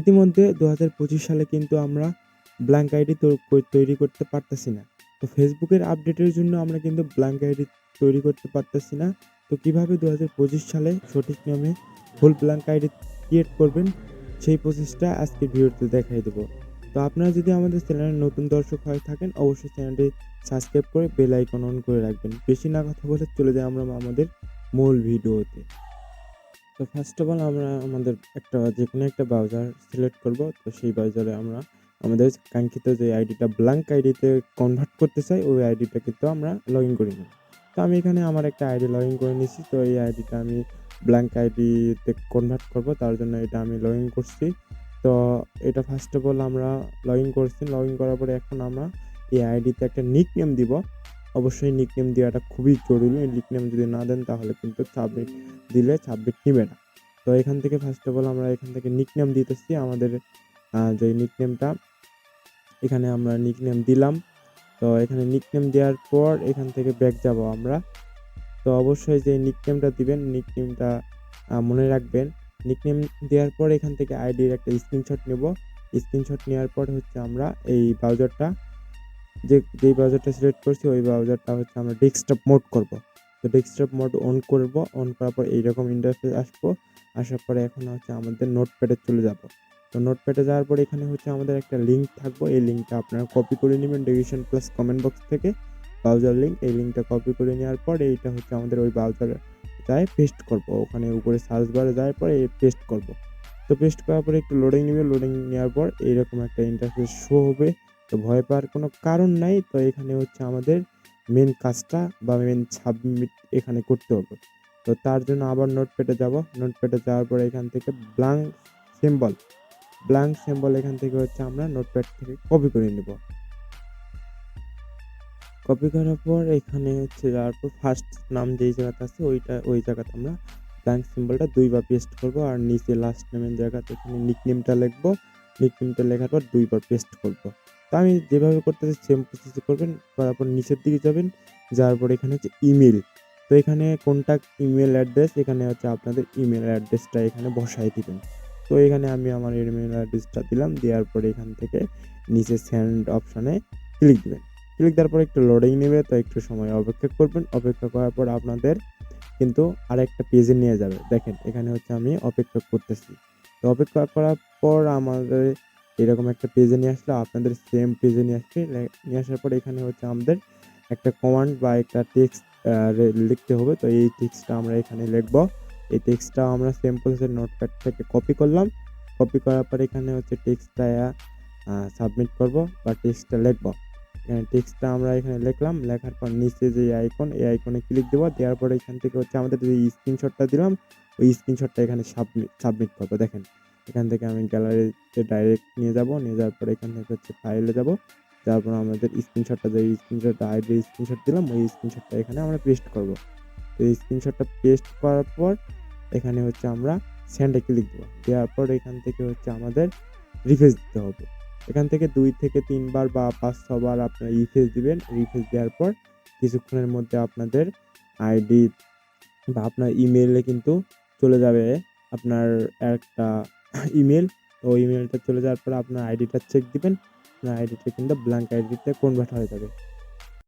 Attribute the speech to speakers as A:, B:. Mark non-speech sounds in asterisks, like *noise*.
A: ইতিমধ্যে দু হাজার পঁচিশ সালে কিন্তু আমরা ব্ল্যাঙ্ক আইডি তৈরি করতে পারতেছি না। তো ফেসবুকের আপডেটের জন্য আমরা কিন্তু ব্ল্যাঙ্ক আইডি তৈরি করতে পারতেছি না। তো কীভাবে দু হাজার পঁচিশ সালে সঠিক নিয়মে ফুল ব্ল্যাঙ্ক আইডি ক্রিয়েট করবেন, সেই প্রসেসটা আজকে ভিডিওতে দেখাই দেবো। তো আপনারা যদি আমাদের চ্যানেলের নতুন দর্শক হয়ে থাকেন, অবশ্যই চ্যানেলটি সাবস্ক্রাইব করে বেল আইকন অন করে রাখবেন। বেশি না কথা বলে চলে যাই আমরা আমাদের মূল ভিডিওতে। তো ফার্স্ট অফ অল আমরা আমাদের একটা যে কোনো একটা ব্রাউজার সিলেক্ট করব। তো সেই ব্রাউজারে আমরা আমাদের কাঙ্ক্ষিত যে আইডিটা ব্ল্যাঙ্ক আইডিতে কনভার্ট করতে চাই, ওই আইডিটা কিন্তু আমরা লগ ইন করে তো আমি এখানে আমার একটা আইডি লগ ইন করে নিয়েছি। তো এই আইডিটা আমি ব্ল্যাঙ্ক আইডিতে কনভার্ট করব, তার জন্য এটা আমি লগ ইন করছি। তো এটা ফার্স্ট অফ অল আমরা লগ ইন করছি। লগ ইন করার পরে এখন আমরা এই আইডিতে একটা নিক নেম দিব। অবশ্যই নিক নেম দেওয়াটা খুবই জরুরি। নিক নেম যদি না দেন, তাহলে কিন্তু সাবমিট দিলে সাবমিট নিবে না। তো এখান থেকে ফার্স্ট অফ অল আমরা এখান থেকে নিক নেম দিতেছি। আমাদের যে নিক নেমটা এখানে আমরা নিক নেম দিলাম। তো এখানে নিক নেম দেওয়ার পর এখান থেকে ব্যাক যাব আমরা। তো অবশ্যই যে নিক নেমটা দিবেন নিক নেমটা মনে রাখবেন। নিক নেম দেওয়ার পর এখান থেকে আইডির একটা স্ক্রিনশট নেব। স্ক্রিনশট নেওয়ার পর হচ্ছে আমরা এই ব্রাউজারটা যে, যেই ব্রাউজারটা সিলেক্ট করছি, ওই ব্রাউজারটা হচ্ছে আমরা ডেস্কটপ মোড করব। তো ডেস্কটপ মোড অন করব অন করার পর এইরকম ইন্টারফেস আসব, আসার পরে এখন হচ্ছে আমাদের নোটপ্যাডে চলে যাব। তো নোটপ্যাডে যাওয়ার পর এখানে হচ্ছে আমাদের একটা লিঙ্ক থাকব, এই লিঙ্কটা আপনারা কপি করে নেবেন ডেভিশন প্লাস কমেন্ট বক্স থেকে। ব্রাউজার লিঙ্ক এই লিঙ্কটা কপি করে নেওয়ার পর এইটা হচ্ছে আমাদের ওই ব্রাউজারে যায় পেস্ট করব। ওখানে উপরে সার্চ বারে যাওয়ার পর পেস্ট করব। তো পেস্ট করার পরে একটু লোডিং নেবে লোডিং নেওয়ার পর এইরকম একটা ইন্টারফেস শো হবে। তো ভয় পাওয়ার কোনো কারণ নাই। তো এখানে হচ্ছে আমাদের মেন কাজটা বা মেন সাবমিট এখানে করতে হবে। তো তার জন্য আবার নোটপ্যাডে যাব। নোটপ্যাডে যাওয়ার পরে এখান থেকে ব্লাঙ্ক সিম্বল ব্লাঙ্ক সিম্বল এখান থেকে হচ্ছে আমরা নোটপ্যাড থেকে কপি করে নেব। কপি করার পর এখানে হচ্ছে যাওয়ার পর ফার্স্ট নাম যেই জায়গাতে আছে ওইটা, ওই জায়গাতে আমরা ব্ল্যাঙ্ক সিম্বলটা দুইবার পেস্ট করব আর নিচে লাস্ট নেমের জায়গাতে এখানে নিকনেমটা লিখব। নিকনেমটা লেখার পর দুইবার পেস্ট করব। তো আমি যেভাবে করতেছি সেম প্রসেস করবেন, করার পর নিচের দিকে যাবেন, যাওয়ার পর এখানে হচ্ছে ইমেল তো এখানে কন্ট্যাক্ট ইমেল অ্যাড্রেস এখানে হচ্ছে আপনাদের ইমেল অ্যাড্রেসটা এখানে বসাই দিবেন। তো এখানে আমি আমার ইমেল অ্যাড্রেসটা দিলাম, দেওয়ার পরে এখান থেকে নিচে সেন্ড অপশানে ক্লিক দিবেন। ক্লিক দেওয়ার পর একটু লোডিং নেবে, তো একটু সময় অপেক্ষা করবেন। অপেক্ষা করার পর আপনাদের কিন্তু আরেকটা পেজে নিয়ে যাবে। দেখেন, এখানে হচ্ছে আমি অপেক্ষা করতেছি। তো অপেক্ষা করার পর আমাদের এরকম একটা পেজে নিয়ে আসলো, আপনাদের সেম পেজে নিয়ে আসবে। নিয়ে আসার পর এখানে হচ্ছে আমাদের একটা কমান্ড বা একটা টেক্সট লিখতে হবে। তো এই টেক্সটটা আমরা এখানে লিখব। এই টেক্সটটা আমরা সেম প্রসেসের নোটপ্যাড থেকে কপি করলাম। কপি করার পর এখানে হচ্ছে টেক্সটটা সাবমিট করব বা টেক্সটটা লিখব। এখানে টেক্সটটা আমরা এখানে লিখলাম। লেখার পর নিচে যে আইকন এই আইকনে ক্লিক দেবো। দেওয়ার পরে এখান থেকে হচ্ছে আমাদের যে স্ক্রিনশটটা দিলাম, ওই স্ক্রিনশটটা এখানে সাবমিট সাবমিট করব। দেখেন এখান থেকে আমি গ্যালারিতে ডাইরেক্ট নিয়ে যাব, নিয়ে যাওয়ার পরে এখান থেকে হচ্ছে ফাইলে যাব। তারপর পর আমাদের স্ক্রিনশটটা যে স্ক্রিনশটটা আইডি স্ক্রিনশট দিলাম, ওই স্ক্রিনশটটা এখানে আমরা পেস্ট করব। তো এই স্ক্রিনশটটা পেস্ট করার পর এখানে হচ্ছে আমরা স্যান্ডে ক্লিক দেবো। দেওয়ার পর এখান থেকে হচ্ছে আমাদের রিফ্রেশ দিতে হবে। এখান থেকে দুই থেকে তিনবার বা পাঁচ, ছবার আপনারা রিফ্রেশ দিবেন। রিফ্রেশ দেওয়ার পর কিছুক্ষণের মধ্যে আপনাদের আইডি বা আপনার ইমেলে কিন্তু চলে যাবে আপনার একটা *clears throat* ইমেল তো ইমেলটা চলে যাওয়ার পর আপনার আইডিটা চেক দিবেন। আপনার আইডিটা কিন্তু ব্ল্যাঙ্ক আইডিতে কনভার্ট হয়ে যাবে।